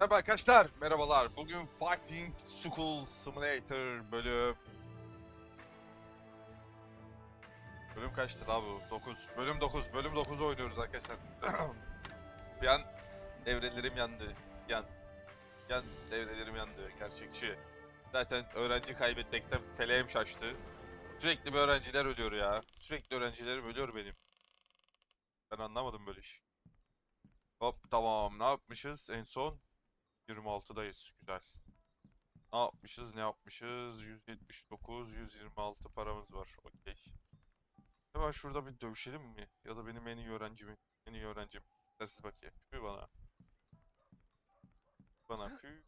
Merhaba arkadaşlar, merhabalar. Bugün Fighting School Simulator bölüm... Bölüm kaçtı daha bu? 9. Bölüm 9. Bölüm 9 oynuyoruz arkadaşlar. bir an devrelerim yandı. Yan. Yan devrelerim yandı. Gerçekçi. Zaten öğrenci kaybetmekten feleğim şaştı. Sürekli bir öğrenciler ölüyor ya. Sürekli öğrencilerim ölüyor benim. Ben anlamadım böyle iş. Hop tamam ne yapmışız en son? 26'dayız. Güzel. Ne yapmışız? Ne yapmışız? 179, 126 paramız var. Okey. Hemen şurada bir dövüşelim mi? Ya da benim en iyi öğrencimi. En iyi öğrencim. Siz bakayım. Pü bana. Bana pü.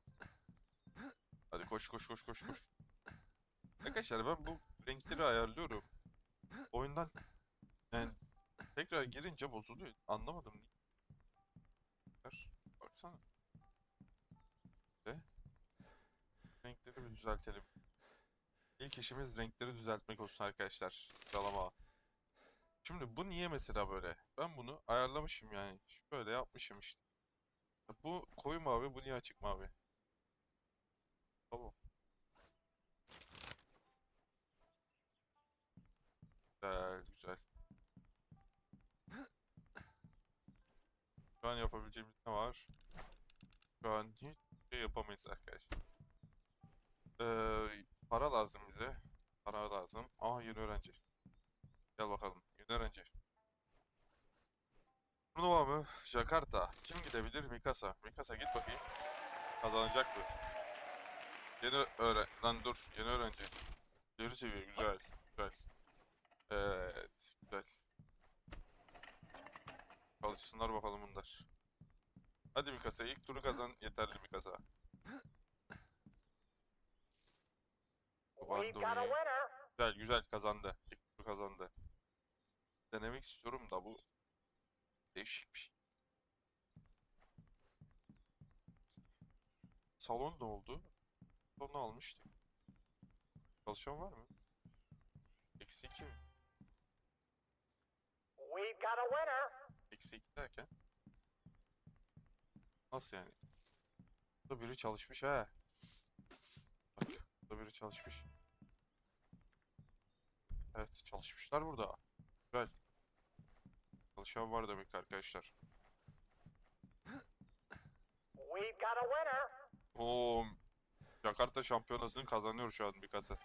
Hadi koş koş koş koş koş. Arkadaşlar ben bu renkleri ayarlıyorum. Oyundan yani tekrar girince bozuluyor. Anlamadım. Baksana. Renkleri bir düzeltelim. İlk işimiz renkleri düzeltmek olsun arkadaşlar. Sıralama. Şimdi bu niye mesela böyle? Ben bunu ayarlamışım yani. Şöyle yapmışım işte. Bu koyu mavi, bu niye açık mavi? Tamam. Güzel, güzel. Şu an yapabileceğimiz ne var? Şu an hiç şey yapamayız arkadaşlar. Ee, para lazım bize. Para lazım. Aa yeni öğrenci. Gel bakalım. Yeni öğrenci. Turnuva mı? Jakarta. Kim gidebilir? Mikasa. Mikasa git bakayım. Kazanacak mı? Yeni öğren... Lan dur. Yeni öğrenci. İleri seviye. Güzel. Güzel. Evet. Güzel. Çalışsınlar bakalım bunlar. Hadi Mikasa. ilk turu kazan. Yeterli Mikasa. Winner. Güzel güzel kazandı. İlk kazandı. Denemek istiyorum da bu değişik bir şey. Salon ne oldu? Salonu almıştık. Çalışan var mı? Eksi iki mi? We've got a winner. Eksi iki derken? Nasıl yani? Burada biri çalışmış ha. Burada biri çalışmış. Evet, çalışmışlar burada. Güzel. Çalışan var demek arkadaşlar. We've got a winner. Oo, Jakarta şampiyonasını kazanıyor şu an bir kasa.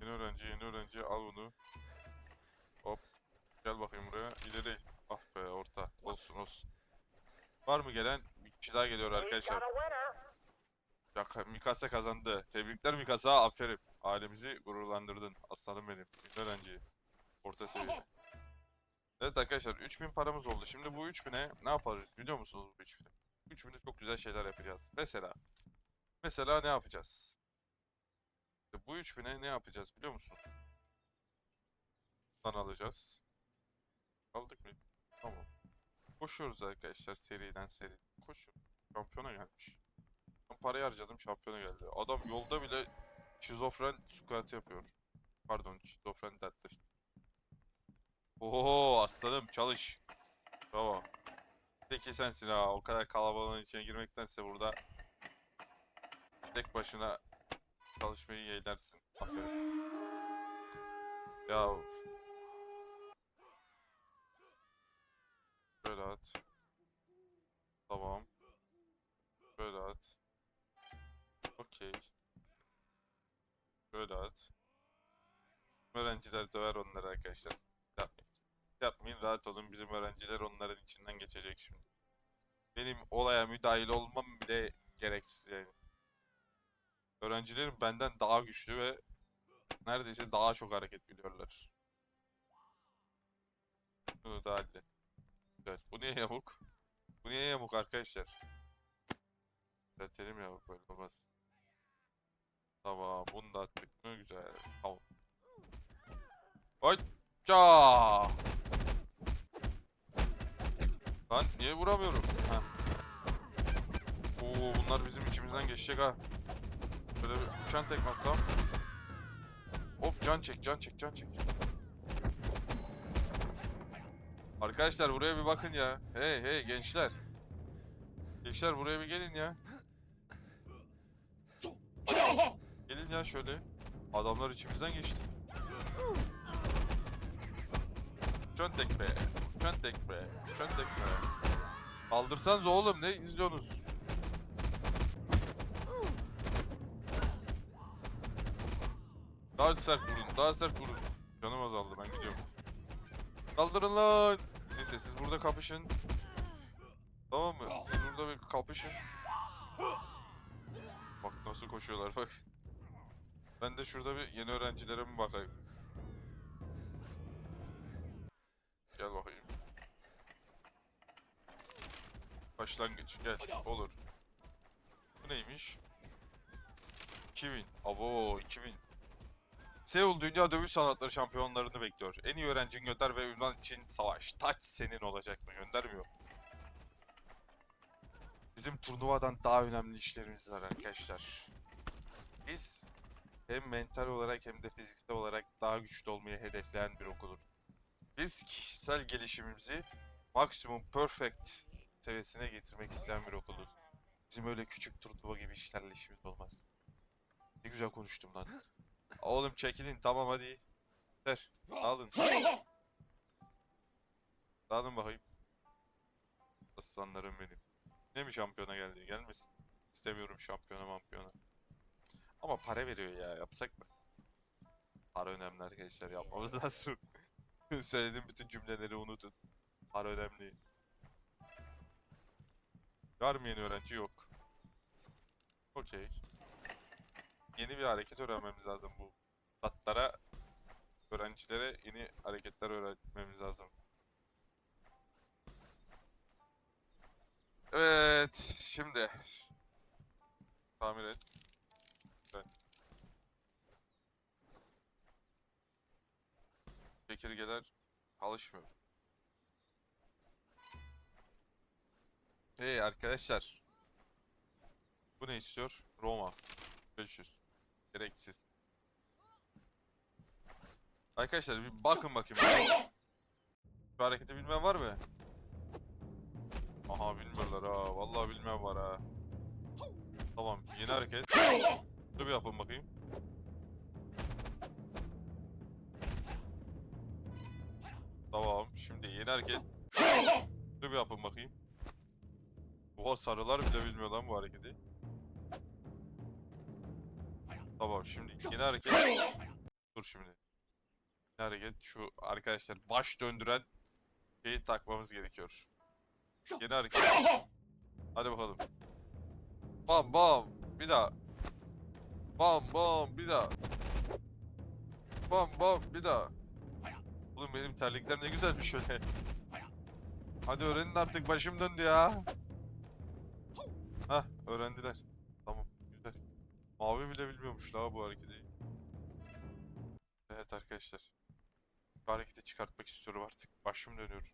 Yeni öğrenci, yeni öğrenci al bunu. Hop. Gel bakayım buraya. İleri. Ah be orta. Olsun olsun. Var mı gelen? Bir kişi daha geliyor arkadaşlar. Ya Mikasa kazandı. Tebrikler Mikasa. Aferin. Ailemizi gururlandırdın. Aslanım benim. Öğrenci. Orta seviye. Evet arkadaşlar 3000 paramız oldu. Şimdi bu 3000'e ne yaparız biliyor musunuz bu 3000'e? 3000'e çok güzel şeyler yapacağız. Mesela mesela ne yapacağız? Bu 3000'e ne yapacağız biliyor musunuz? Buradan alacağız. Aldık mı? Tamam. Koşuyoruz arkadaşlar seriden seri. Koşuyoruz. Şampiyona gelmiş. Ben parayı harcadım şampiyona geldi. Adam yolda bile şizofren squat yapıyor. Pardon şizofren deadlift. Oo aslanım çalış. Bravo. Peki sensin ha. O kadar kalabalığın içine girmektense burada tek başına çalışmayı yeğlersin. Aferin. Ya Böyle at. Tamam. Böyle at. Okey. Böyle at. Öğrenciler döver onları arkadaşlar. Yapmayın. Yapmayın rahat olun bizim öğrenciler onların içinden geçecek şimdi. Benim olaya müdahil olmam bile gereksiz yani. Öğrencilerim benden daha güçlü ve neredeyse daha çok hareket biliyorlar. Bunu da hallet. Güzel. Bu niye yamuk? Bu niye yamuk arkadaşlar? Düzeltelim ya böyle olmaz. Tamam bunu da attık mı? Güzel. Tamam. Hocca! Lan niye vuramıyorum? Ha. Oo bunlar bizim içimizden geçecek ha. Böyle bir uçan tekme atsam. Hop can çek can çek can çek. Arkadaşlar buraya bir bakın ya. Hey hey gençler. Gençler buraya bir gelin ya. Gelin ya şöyle. Adamlar içimizden geçti. Çöntek be. Çöntek be. Çöntek be. Kaldırsanız oğlum ne izliyorsunuz? Daha sert vurun. Daha sert vurun. Canım azaldı ben gidiyorum. Kaldırın lan. Neyse siz burada kapışın. Tamam mı? Siz burada bir kapışın. Bak nasıl koşuyorlar bak. Ben de şurada bir yeni öğrencilere mi bakayım? Gel bakayım. Başlangıç gel olur. Bu neymiş? 2000. Abo 2000. Seul Dünya Dövüş Sanatları Şampiyonlarını bekliyor. En iyi öğrencin gönder ve ünvan için savaş. Taç senin olacak mı? Göndermiyor. Bizim turnuvadan daha önemli işlerimiz var arkadaşlar. Biz hem mental olarak hem de fiziksel olarak daha güçlü olmayı hedefleyen bir okuluz. Biz kişisel gelişimimizi maksimum perfect seviyesine getirmek isteyen bir okuluz. Bizim öyle küçük turnuva gibi işlerle işimiz olmaz. Ne güzel konuştum lan. Oğlum çekilin tamam hadi. Ver. Alın. Alın bakayım. Aslanlarım benim. Ne mi şampiyona geldi? Gelmesin. İstemiyorum şampiyona mampiyona. Ama para veriyor ya. Yapsak mı? Para önemli arkadaşlar. Yapmamız lazım. Söylediğim bütün cümleleri unutun. Para önemli. Var mı yeni öğrenci? Yok. Okey. Yeni bir hareket öğrenmemiz lazım bu. Tatlara, öğrencilere yeni hareketler öğretmemiz lazım. Evet, şimdi tamir et. Evet. Çekirgeler çalışmıyor. Hey arkadaşlar. Bu ne istiyor? Roma. 500. Gereksiz. Arkadaşlar bir bakın bakayım. Şu hareketi bilmeyen var mı? Aha bilmiyorlar ha. Vallahi bilmeyen var ha. Tamam yeni hareket. Dur bir yapın bakayım. Tamam şimdi yeni hareket. Dur bir yapın bakayım. Oha sarılar bile bilmiyor lan bu hareketi. Tamam şimdi yeni hareket. Dur şimdi. Yeni hareket şu arkadaşlar baş döndüren şeyi takmamız gerekiyor. Yeni hareket. Hadi bakalım. Bam bam bir daha. Bam bam bir daha. Bam bam bir daha. Oğlum benim terlikler ne güzelmiş şöyle. Hadi öğrenin artık başım döndü ya. Hah öğrendiler. Mavi bile bilmiyormuş la bu hareketi. Evet arkadaşlar. Bu hareketi çıkartmak istiyorum artık. Başım dönüyor.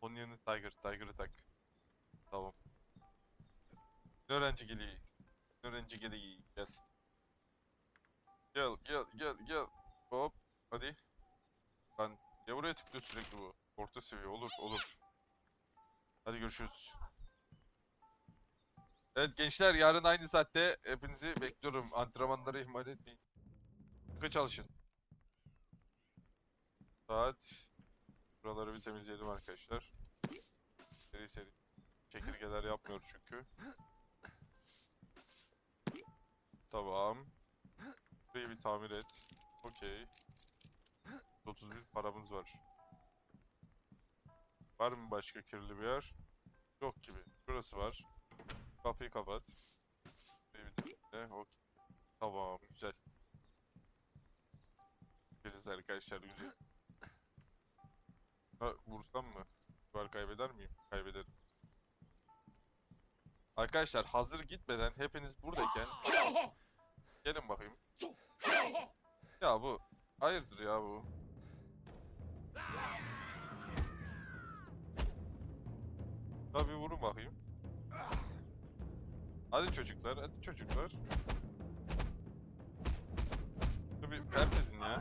Onun yerine Tiger, Tiger'ı tak. Tamam. Öğrenci geliyor. Öğrenci geliyor. Gel. Gel, gel, gel, gel. Hop. Hadi. Lan ya buraya tıklıyor sürekli bu. Orta seviye olur, olur. Hadi görüşürüz. Evet gençler yarın aynı saatte hepinizi bekliyorum. Antrenmanları ihmal etmeyin. Sıkı çalışın. Saat. Buraları bir temizleyelim arkadaşlar. Seri seri. Çekirgeler yapmıyor çünkü. Tamam. Burayı bir tamir et. Okey. 31 paramız var. Var mı başka kirli bir yer? Yok gibi. Burası var. Kapıyı kapat. Temizle. Okey. Tamam. Güzel. Biriz arkadaşlar güzel. Ha, vursam mı? Var kaybeder miyim? Kaybederim. Arkadaşlar hazır gitmeden hepiniz buradayken gelin bakayım. Ya bu hayırdır ya bu? Tabii vurun bakayım. Hadi çocuklar, hadi çocuklar. Dur bir pert edin ya.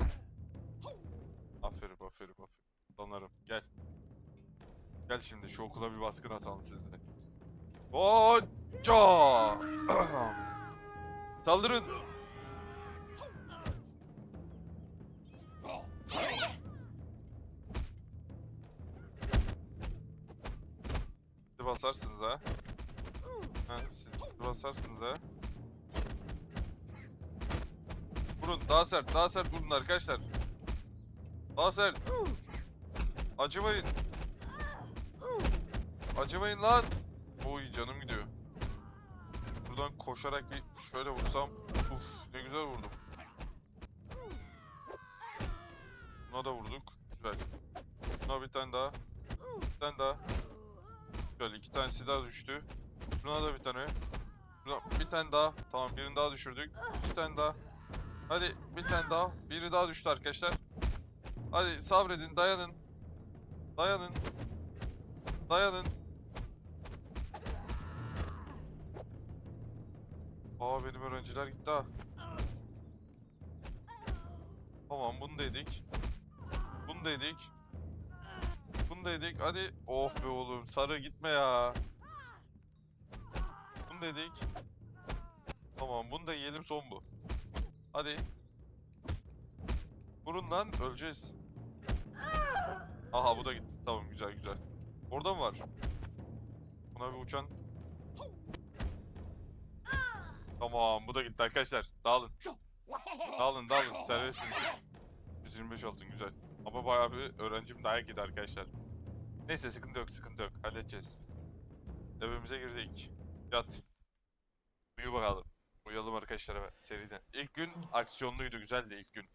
Aferin, aferin, aferin. Donarım, gel. Gel şimdi şu okula bir baskın atalım sizle. Hoca! Saldırın! Basarsınız ha. Ha, siz basarsınız ha. Vurun daha sert daha sert vurun arkadaşlar. Daha sert. Acımayın. Acımayın lan. Oy canım gidiyor. Buradan koşarak bir şöyle vursam. Uf ne güzel vurdum. Buna da vurduk. Güzel. Buna bir tane daha. Bir tane daha. Güzel iki tanesi daha düştü. Buna da bir tane. Buna bir tane daha. Tamam birini daha düşürdük. Bir tane daha. Hadi bir tane daha. Biri daha düştü arkadaşlar. Hadi sabredin dayanın. Dayanın. Dayanın. Aa benim öğrenciler gitti ha. Tamam bunu da yedik. Bunu da yedik. Bunu da yedik. Hadi. Oh be oğlum sarı gitme ya. Bunu da yedik. Tamam bunu da yiyelim son bu. Hadi. Vurun lan öleceğiz. Aha bu da gitti. Tamam güzel güzel. Orada mı var? Buna bir uçan. Tamam bu da gitti arkadaşlar. Dağılın. Dağılın dağılın. Serbestsiniz. 125 altın güzel. Ama bayağı bir öğrencim dayak yedi arkadaşlar. Neyse sıkıntı yok sıkıntı yok. Halledeceğiz. Evimize girdik. Yat. Uyu bakalım. Uyuyalım arkadaşlar evet seriden. İlk gün aksiyonluydu güzeldi ilk gün.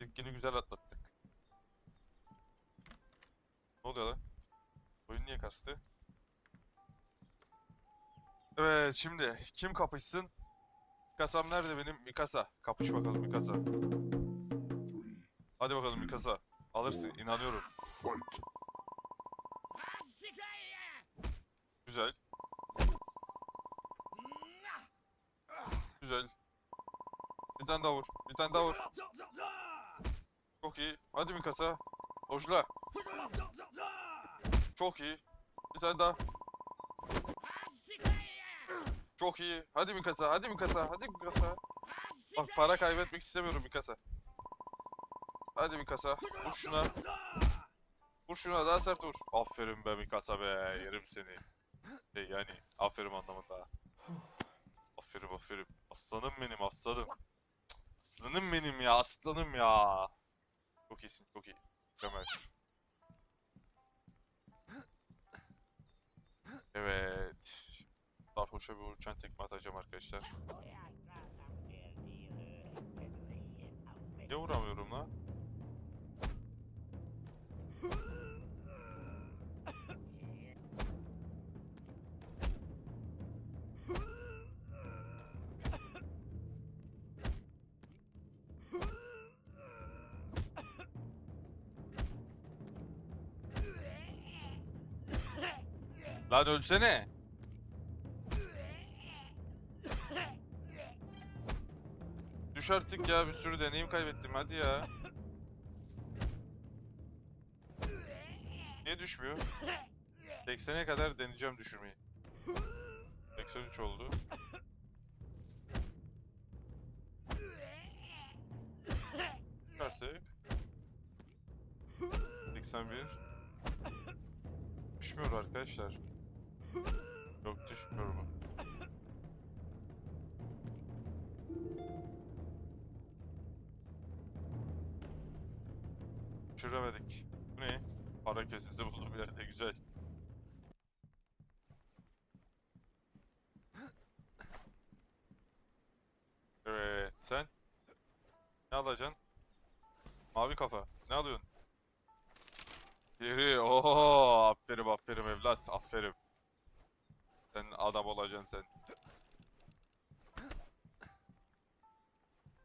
İlk günü güzel atlattık. Ne oluyor lan? Oyun niye kastı? Evet şimdi kim kapışsın? Mikasa'm nerede benim? Mikasa. Kapış bakalım Mikasa. Hadi bakalım Mikasa. Alırsın inanıyorum. Güzel. Güzel. Bir tane daha vur. Bir tane daha vur. Çok iyi. Hadi Mikasa. Dojla. Çok iyi. Bir tane daha. Çok iyi. Hadi Mikasa. Hadi Mikasa. Hadi Mikasa. Bak para kaybetmek istemiyorum Mikasa. Hadi Mikasa. Vur şuna. Vur şuna daha sert vur. Aferin be Mikasa be. Yerim seni. Şey yani aferin anlamında. Aferin aferin. Aslanım benim aslanım. Aslanım benim ya aslanım ya. Çok iyisin çok iyi. Mükemmel. Evet. Sarhoş'a bir uçan tekme atacağım arkadaşlar. Niye vuramıyorum lan? Lan ölsene. Düş artık ya bir sürü deneyim kaybettim hadi ya. Niye düşmüyor? 80'e kadar deneyeceğim düşürmeyi. 83 oldu. Artık. 81. Düşmüyor arkadaşlar. Yok düşmüyor bu. Düşüremedik. Bu ne? Para kesesi buldum bir yerde güzel. Evet sen ne alacaksın? Mavi kafa. Ne alıyorsun? Yeri. Oho, aferin aferin evlat. Aferin. Sen adam olacaksın sen.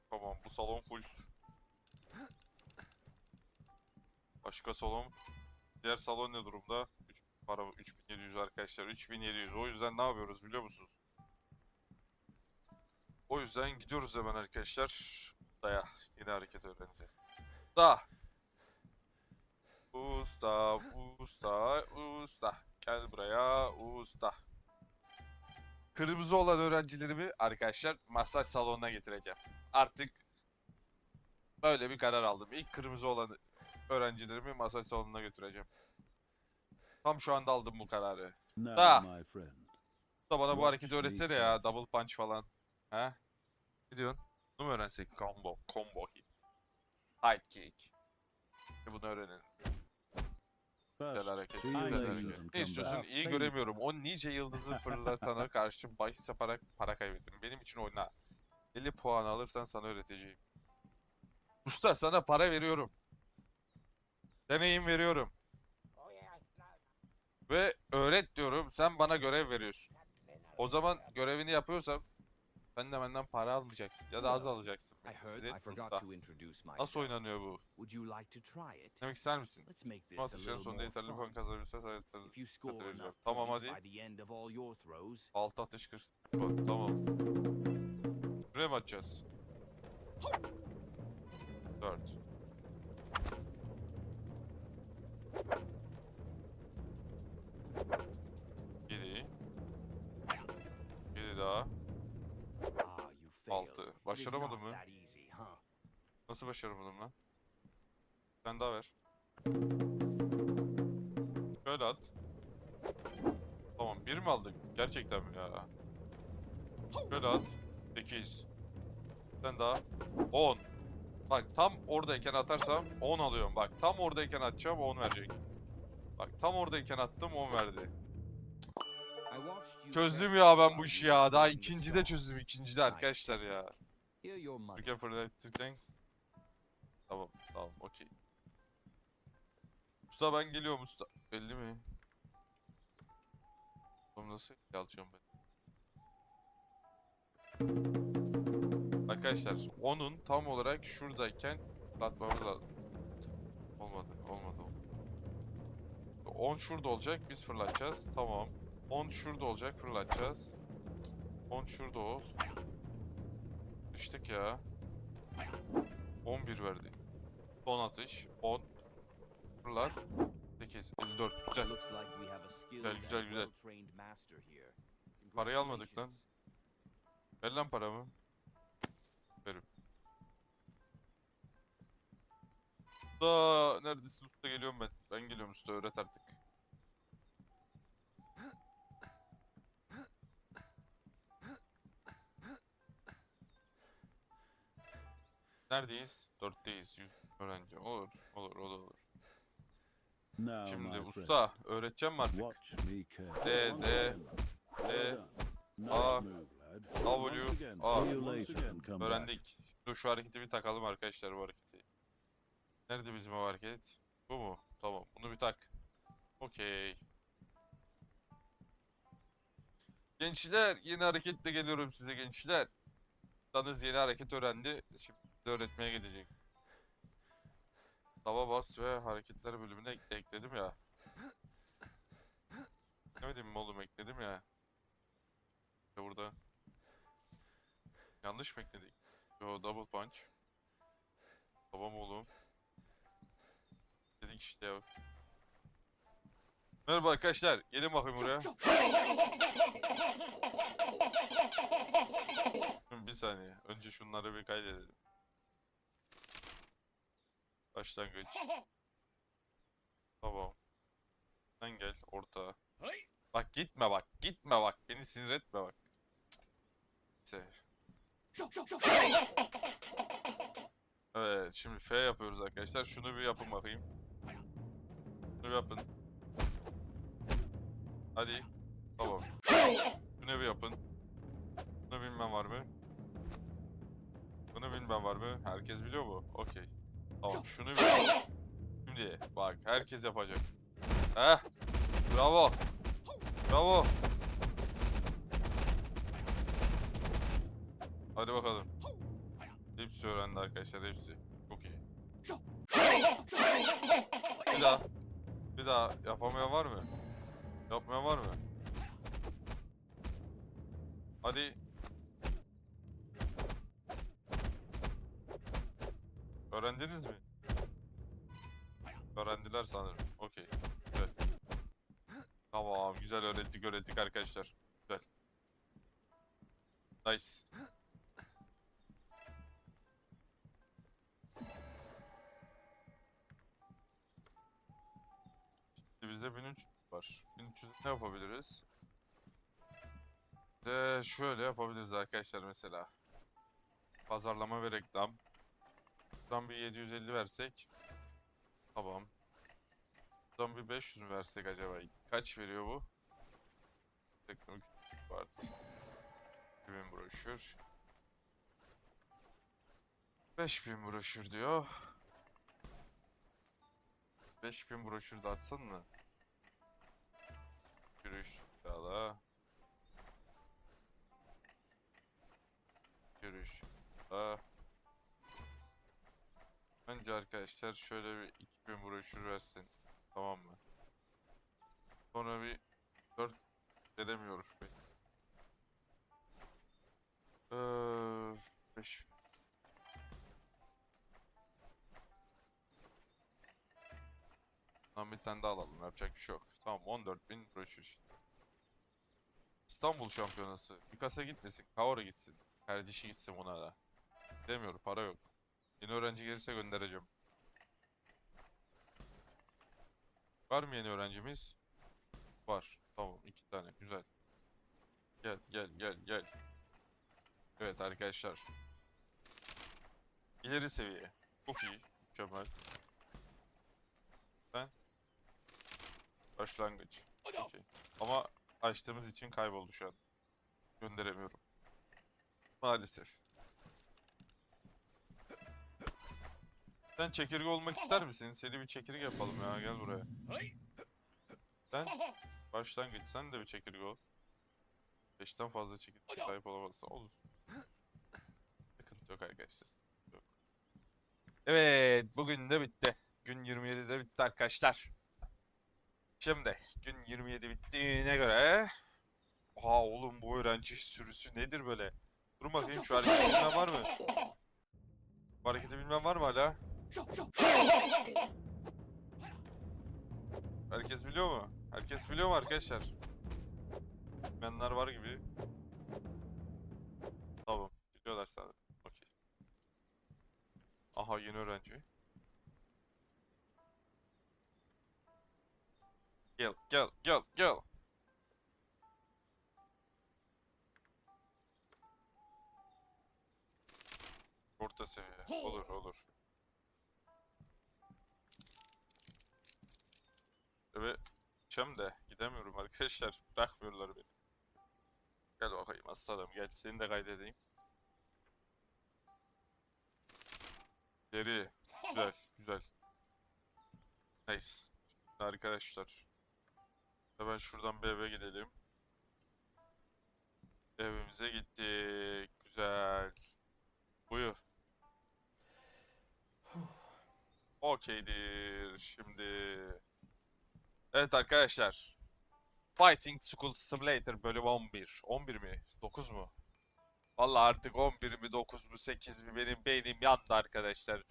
Tamam bu salon full. Başka salon. Diğer salon ne durumda? 3 para 3700 arkadaşlar. 3700. O yüzden ne yapıyoruz biliyor musunuz? O yüzden gidiyoruz hemen arkadaşlar. Daya. Yeni hareket öğreneceğiz. Da. Usta, usta, usta. Gel buraya, usta. Kırmızı olan öğrencilerimi arkadaşlar masaj salonuna getireceğim. Artık böyle bir karar aldım. İlk kırmızı olan öğrencilerimi masaj salonuna götüreceğim. Tam şu anda aldım bu kararı. Da. Da bana bu hareketi öğretsene ya. Double punch falan. He? Ne diyorsun? Bunu mu öğrensek? Combo. Combo hit. Hide kick. E bunu öğrenelim. Güzel hareket. Güzel hareket. Ne istiyorsun? İyi göremiyorum. O nice yıldızı fırlatana karşı bahis yaparak para kaybettim. Benim için oyna. 50 puan alırsan sana öğreteceğim. Usta sana para veriyorum. Deneyim veriyorum. Ve öğret diyorum. Sen bana görev veriyorsun. O zaman görevini yapıyorsam sen de benden para almayacaksın. Ya da az alacaksın. I Beni heard sinir I etme forgot usta. to introduce myself. Nasıl oynanıyor bu? Would you like to try it? Demek ister misin? Let's make this atışların sonunda yeterli puan kazanabilirsen sana Tamam, hadi. 6 atış 40 puan. Tamam. Buraya mı atacağız? 4. 16. Başaramadım mı? Nasıl başaramadım lan? Sen daha ver. Şöyle at. Tamam bir mi aldık? Gerçekten mi ya? Şöyle at. 8. Sen daha. 10. Bak tam oradayken atarsam 10 alıyorum. Bak tam oradayken atacağım 10 verecek. Bak tam oradayken attım 10 verdi. Çözdüm ya ben bu işi ya. Daha ikincide song. çözdüm ikincide arkadaşlar ya. Türkiye fırlatırken Tamam tamam okey. Usta ben geliyorum usta. Belli mi? Oğlum nasıl alacağım ben? Arkadaşlar onun tam olarak şuradayken atmamız lazım. Olmadı olmadı. olmadı. 10 şurada olacak biz fırlatacağız. Tamam. 10 şurada olacak fırlatacağız. Cık, 10 şurada ol. Düştük ya. 11 verdi. Son atış. 10. Fırlat. 8. 54. Güzel. Güzel, güzel, güzel. Parayı almadık lan. Ver lan paramı. Verim. Usta neredesin usta geliyorum ben. Ben geliyorum usta öğret artık. Neredeyiz? Dörtteyiz. Yüz öğrenci. Olur. Olur o da olur. Now, Şimdi usta öğreteceğim mi artık? D, D, D. A. W, A. Öğrendik. Dur şu hareketi bir takalım arkadaşlar bu hareketi. Nerede bizim o hareket? Bu mu? Tamam. Bunu bir tak. Okey. Gençler yeni hareketle geliyorum size gençler. Danız yeni hareket öğrendi. Şimdi de öğretmeye gidecek. Tava bas ve hareketler bölümüne ek- ekledim ya. Demedim mi oğlum ekledim ya. İşte burada. Yanlış mı ekledik? Yo double punch. Tamam oğlum. Dedik işte ya. Merhaba arkadaşlar. Gelin bakayım buraya. Bir saniye. Önce şunları bir kaydedelim. Başlangıç. Tamam. Sen gel orta. Bak gitme bak. Gitme bak. Beni sinir etme bak. Neyse. Evet, şimdi F yapıyoruz arkadaşlar. Şunu bir yapın bakayım. Şunu bir yapın. Hadi. Tamam. Şunu bir yapın. Bunu bilmem var mı? Bunu bilmem var mı? Herkes biliyor mu? Okey. Tamam, şunu bir Şimdi bak, herkes yapacak. Heh. Bravo. Bravo. Hadi bakalım. Hepsi öğrendi arkadaşlar hepsi. Çok iyi. Bir daha. Bir daha yapamayan var mı? Yapmayan var mı? Hadi. Öğrendiniz mi? Öğrendiler sanırım. Okey. Güzel. Tamam. Güzel öğrettik öğrettik arkadaşlar. Güzel. Nice. Şimdi bizde 1300 var. 1300 ne yapabiliriz? De şöyle yapabiliriz arkadaşlar mesela. Pazarlama ve reklam. Buradan bir 750 versek. Tamam. Buradan bir 500 mü versek acaba? Kaç veriyor bu? Teknolojik var. 2000 broşür. 5000 broşür diyor. 5000 broşür de atsın mı? Yürüyüş dağla. Yürüyüş dağla. Bence arkadaşlar şöyle bir 2000 broşür versin. Tamam mı? Sonra bir 4 edemiyoruz. Eee 5 Lan bir tane daha alalım. Yapacak bir şey yok. Tamam 14.000 broşür. İstanbul şampiyonası. Mikasa gitmesin. Kaora gitsin. Kardeşi gitsin ona da. Demiyorum para yok. Yeni öğrenci gelirse göndereceğim. Var mı yeni öğrencimiz? Var. Tamam iki tane. Güzel. Gel gel gel gel. Evet arkadaşlar. İleri seviye. Çok iyi. Mükemmel. Ben başlangıç. Okey. Ama açtığımız için kayboldu şu an. Gönderemiyorum. Maalesef. Sen çekirge olmak ister misin? Seni bir çekirge yapalım ya. Gel buraya. Sen başlangıç. Sen de bir çekirge ol. Beşten fazla çekirge sahip olamazsan olur. Sıkıntı yok arkadaşlar. Yok. Evet. Bugün de bitti. Gün 27'de bitti arkadaşlar. Şimdi gün 27 bittiğine göre Oha oğlum bu öğrenci sürüsü nedir böyle? Dur bakayım şu hareketi bilmem var mı? Bu hareketi bilmem var mı hala? Herkes biliyor mu? Herkes biliyor mu arkadaşlar? Bilmeyenler var gibi. Tamam. Biliyorlar sanırım. Okey. Aha yeni öğrenci. Gel, gel, gel, gel. Orta seviye. Olur, olur. Evet. Gideceğim de gidemiyorum arkadaşlar. Bırakmıyorlar beni. Gel bakayım aslanım gel. Seni de kaydedeyim. Geri. Güzel, güzel. Nice. Arkadaşlar. Hemen şuradan bir eve gidelim. Evimize gittik. Güzel. Buyur. Okeydir. Şimdi. Evet arkadaşlar. Fighting School Simulator bölüm 11. 11 mi? 9 mu? Vallahi artık 11 mi 9 mu 8 mi benim beynim yandı arkadaşlar.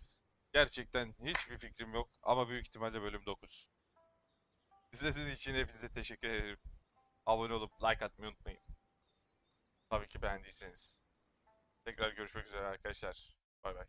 Gerçekten hiçbir fikrim yok ama büyük ihtimalle bölüm 9. İzlediğiniz için hepinize teşekkür ederim. Abone olup like atmayı unutmayın. Tabii ki beğendiyseniz. Tekrar görüşmek üzere arkadaşlar. Bay bay.